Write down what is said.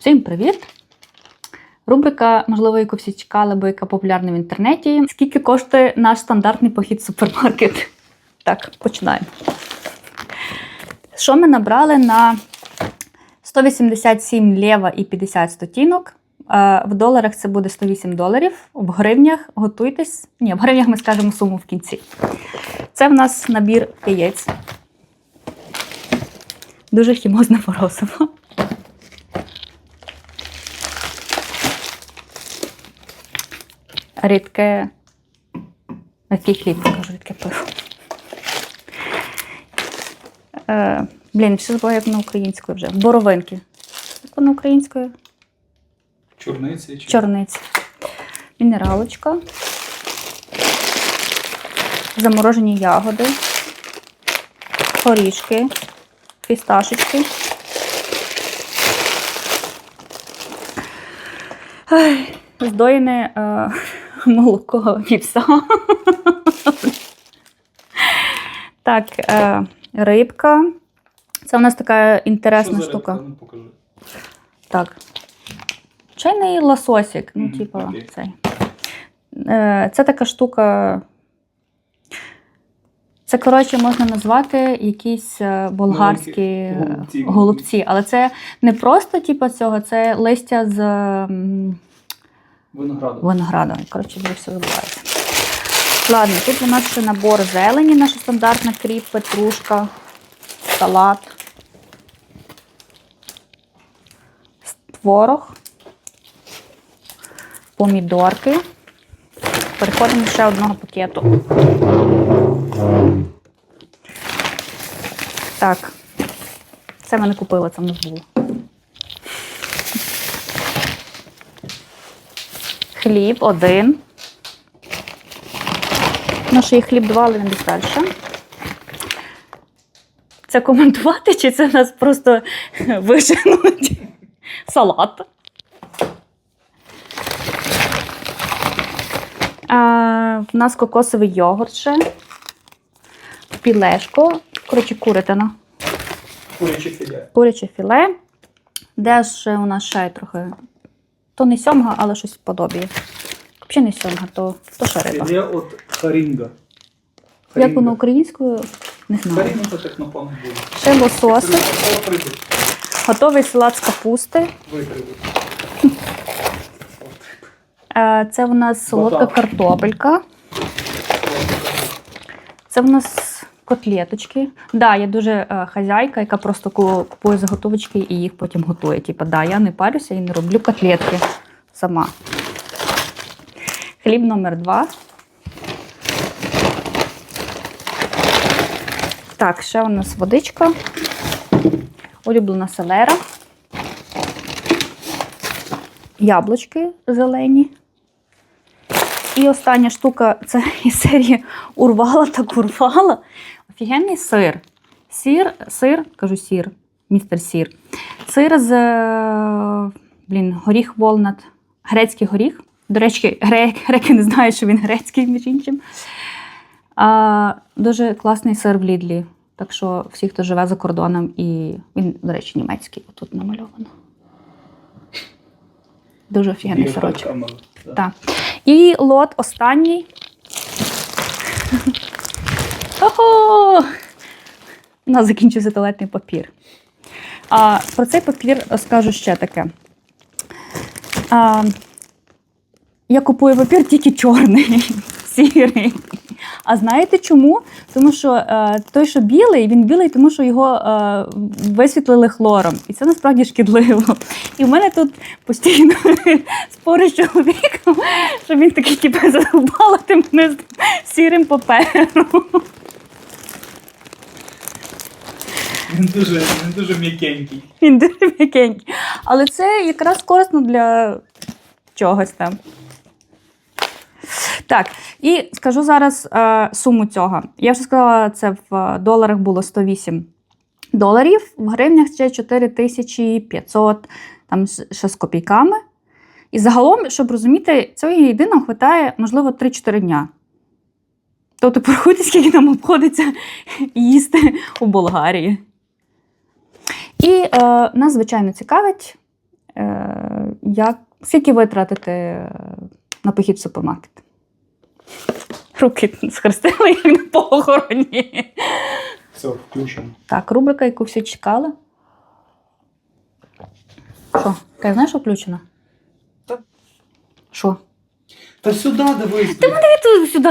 Всім привіт! Рубрика, можливо, яку всі чекали, бо яка популярна в інтернеті. Скільки коштує наш стандартний похід в супермаркет? Так, починаємо. Що ми набрали на 187 лєва і 50 стотінок. Е, В доларах це буде 108 доларів. В гривнях готуйтесь. Ні, в гривнях ми скажемо суму в кінці. Це в нас набір яєць. Дуже хімозне морозиво. Рідке. Який хліб, кажу, рідке пиво. Е, блін, ще забула, як на українською вже. Боровинки. Як на українською? Чорниці чи Чорниці. Мінералочка. Заморожені ягоди. Горішки. Фісташечки. Ай, Здоєне е, молоко вівса. так, е, рибка. Це у нас така інтересна штука. Ну. Так. Чайний лососик. Ну, типу, цей. Е, Це така штука. Це, коротше, можна назвати якісь е, болгарські голубці. голубці. Але це не просто типу, цього, це листя з м, Винограду. винограду. Коротше, вже все забувається. Ладно, тут у нас ще набор зелені, наша стандартна кріп, петрушка, салат, творог, помідорки. Переходимо ще одного пакету. Так, це ми не купили, це в нас було. Хліб один. Ну, що є хліб два, але він десь далі. Це коментувати, чи це нас просто виженуть? Салат. А, в нас кокосовий йогурт ще. Пілешко. Коротше, курятина. Куряче філе. Куряче філе. Де ж у нас ще трохи. То не сьомга, але щось подобіє. Взагалі не сьомга, то, то ще риба. Філе от харінга. Як воно українською? Не знаю. Харінга це так напевно буде. Ще лососи, готовий салат з капусти. Е, Це в нас солодка картопелька. Це в нас котлеточки. Да, я дуже е, хазяйка, яка просто купує заготовочки і їх потім готує. Типа, да, я не парюся і не роблю котлетки сама. Хліб номер два. Так, ще у нас водичка. Улюблена селера. Яблучки зелені. І остання штука це із серії урвала так урвала. Офігенний сир. Сир, сир, кажу сір, містер сір. Сир з е, блін, горіх волнат, грецький горіх. До речі, гре- греки не знають, що він грецький, між іншим. А, дуже класний сир в Лідлі. Так що всі, хто живе за кордоном, і він, до речі, німецький, тут намальовано. Дуже офігенний сирочок. Так. І лот останній. Ого! У нас закінчився туалетний папір. А, про цей папір скажу ще таке. А, я купую папір тільки чорний, сірий. А знаєте чому? Тому що е, той, що білий, він білий, тому що його е, висвітлили хлором. І це насправді шкідливо. І в мене тут постійно спори з чоловіком, що він такий, типу, задовбала ти мене з сірим папером. Він дуже, він дуже м'якенький. Він дуже м'якенький. Але це якраз корисно для чогось там. Так, і скажу зараз е, суму цього. Я вже сказала, це в е, доларах було 108 доларів, в гривнях ще 4500, там ще з копійками. І загалом, щоб розуміти, цього єдиного вистачає, можливо, 3-4 дня. Тобто, порахуйте, скільки нам обходиться їсти у Болгарії. І е, нас, звичайно, цікавить, е, Як, скільки ви тратите е, на похід в супермаркет? Руки схрестили, як на похороні. Все, включимо. Так, рубрика, яку всі чекали. Що? Ти знаєш, що включено? Та- Що? Та сюди дивись. Ти тут сюди